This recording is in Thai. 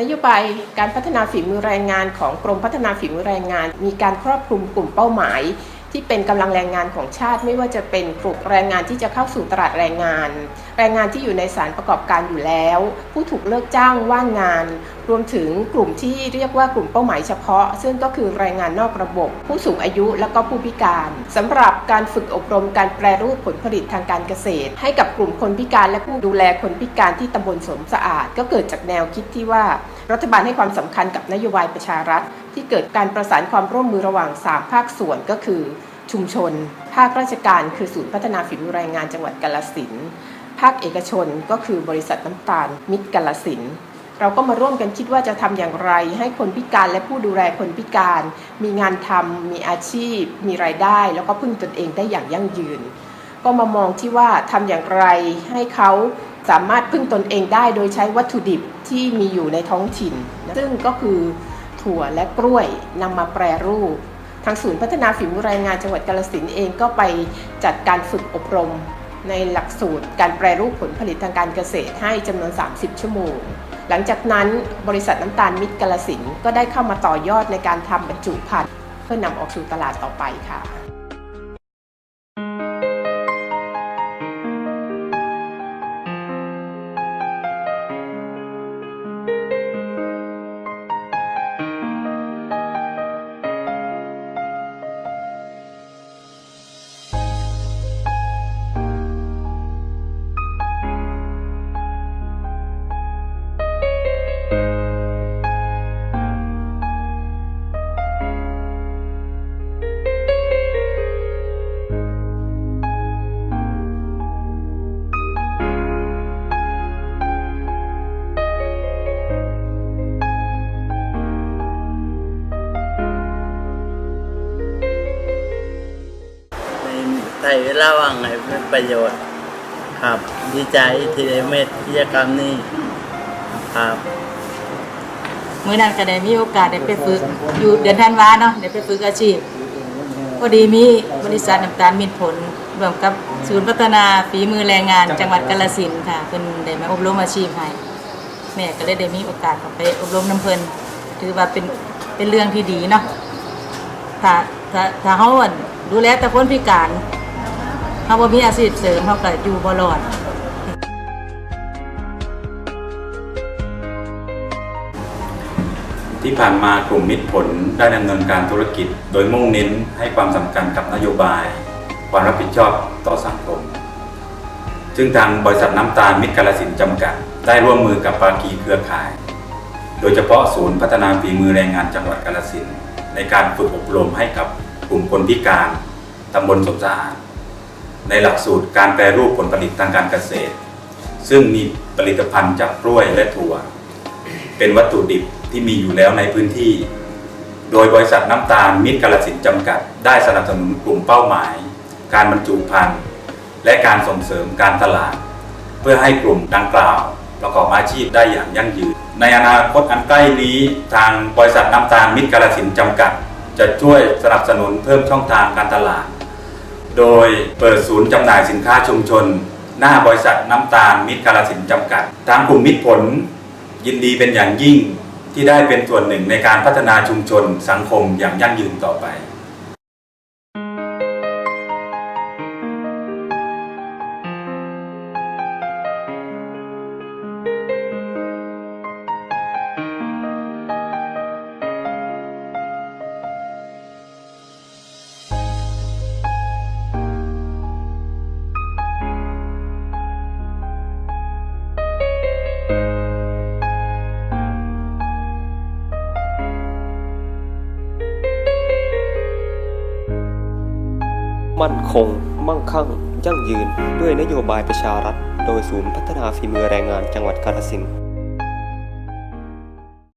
นโยบายการพัฒนาฝีมือแรงงานของกรมพัฒนาฝีมือแรงงาน มีการครอบคลุมกลุ่มเป้าหมาย ที่เป็นกำลังแรงงานของชาติ ไม่ว่าจะเป็นกลุ่มแรงงานที่จะเข้าสู่ตลาดแรงงาน แรงงานที่อยู่ในสารประกอบการอยู่แล้ว ผู้ถูกเลิกจ้างว่างงาน รวมถึงกลุ่มที่เรียกว่ากลุ่มเป้าหมายเฉพาะ ซึ่งก็คือแรงงานนอกระบบ ผู้สูงอายุและก็ผู้พิการสำหรับการฝึกอบรมการแปรรูปผลผลิตทางการเกษตร ให้กับกลุ่มคนพิการและผู้ดูแลคนพิการที่ตำบลสมสะอาด ก็เกิดจากแนวคิดที่ว่า รัฐบาลให้ความสำคัญกับนโยบายประชารัฐ ที่เกิดการประสานความร่วมมือระหว่าง 3 ภาคส่วนก็คือ ชุมชน ภาคราชการคือศูนย์พัฒนาฝีมือแรงงานจังหวัดกาลสินภาคเอกชนก็คือบริษัทน้ำตาล มิตรกาลสินเราก็มาร่วมกันคิดว่าจะทำอย่างไร ให้คนพิการและผู้ดูแลคนพิการ มีงานทำมีอาชีพ มีรายได้ แล้วก็พึ่งตนเองได้อย่างยั่งยืน ก็มามองที่ว่าทำอย่างไรให้เขา สามารถพึ่งตนเองได้โดยใช้วัตถุดิบที่มีอยู่ในท้องถิ่น ซึ่งก็คือถั่วและกล้วยนำมาแปรรูป ทางศูนย์พัฒนาฝีมือแรงงานจังหวัดกาลสินเองก็ไปจัดการฝึกอบรม ในหลักสูตรการแปรรูปผลผลิตทางการเกษตรให้จำนวน 30 ชั่วโมง หลังจากนั้นบริษัทน้ำตาลมิตรกาลสินก็ได้เข้ามาต่อยอดในการทำบรรจุภัณฑ์เพื่อนำออกสู่ตลาดต่อไปค่ะ ใช้เวลาว่างให้เป็นประโยชน์ ครับ ดีใจที่ได้เม็ดกิจกรรมนี้ครับมื้อนั้นก็ได้มีโอกาสได้ไปฝึกอยู่เดือนธันวาเนาะได้ไปฝึกอาชีพ พอดีมีบริษัทน้ำตาลมิตรผลร่วมกับศูนย์พัฒนาฝีมือแรงงานจังหวัดกาฬสินธุ์ค่ะเพิ่นได้มาอบรมอาชีพให้แม่ก็เลยได้มีโอกาสไปอบรมน้ำเพิ่นถือว่าเป็นเป็นเรื่องที่ดีเนาะถ้าถ้าถ้าเฮาอั่นดูแลแต่คนพิการ เฮาบ่มีอาชีพเสริมเฮาก็อยู่บ่รอดที่ผ่านมากลุ่มมิตรผลได้ดำเนินการธุรกิจ โดยมุ่งเน้นให้ความสำคัญกับนโยบาย ความรับผิดชอบต่อสังคม ซึ่งทางบริษัทน้ำตาลมิตรกาลสินจำกัด ได้ร่วมมือกับภาคีเครือข่าย โดยเฉพาะศูนย์พัฒนาฝีมือแรงงานจังหวัดกาลสินในการฝึกอบรมให้กับกลุ่มคนพิการตำบลสมสะอาด ในหลักสูตรการแปรรูปผลผลิตทางการเกษตร ซึ่งมีผลิตภัณฑ์จากกล้วยและถั่ว เป็นวัตถุดิบที่มีอยู่แล้วในพื้นที่ โดยบริษัทน้ำตาลมิตรกาลสินจำกัด ได้สนับสนุนกลุ่มเป้าหมาย การบรรจุภัณฑ์และการส่งเสริมการตลาด เพื่อให้กลุ่มดังกล่าว ประกอบอาชีพได้อย่างยั่งยืน ในอนาคตอันใกล้นี้ ทางบริษัทน้ำตาลมิตรกาลสินจำกัด จะช่วยสนับสนุนเพิ่มช่องทางการตลาด โดยเปิดศูนย์จำหน่ายสินค้าชุมชน หน้าบริษัทน้ำตาลมิตรกาลสินจำกัด ทางกลุ่มมิตรผล ยินดีเป็นอย่างยิ่งที่ได้เป็นส่วนหนึ่งในการพัฒนาชุมชนสังคมอย่างยั่งยืนต่อไป มั่นคง มั่งคั่ง ยั่งยืน ด้วยนโยบายประชารัฐ โดยศูนย์พัฒนาฝีมือแรงงานจังหวัดกาฬสินธุ์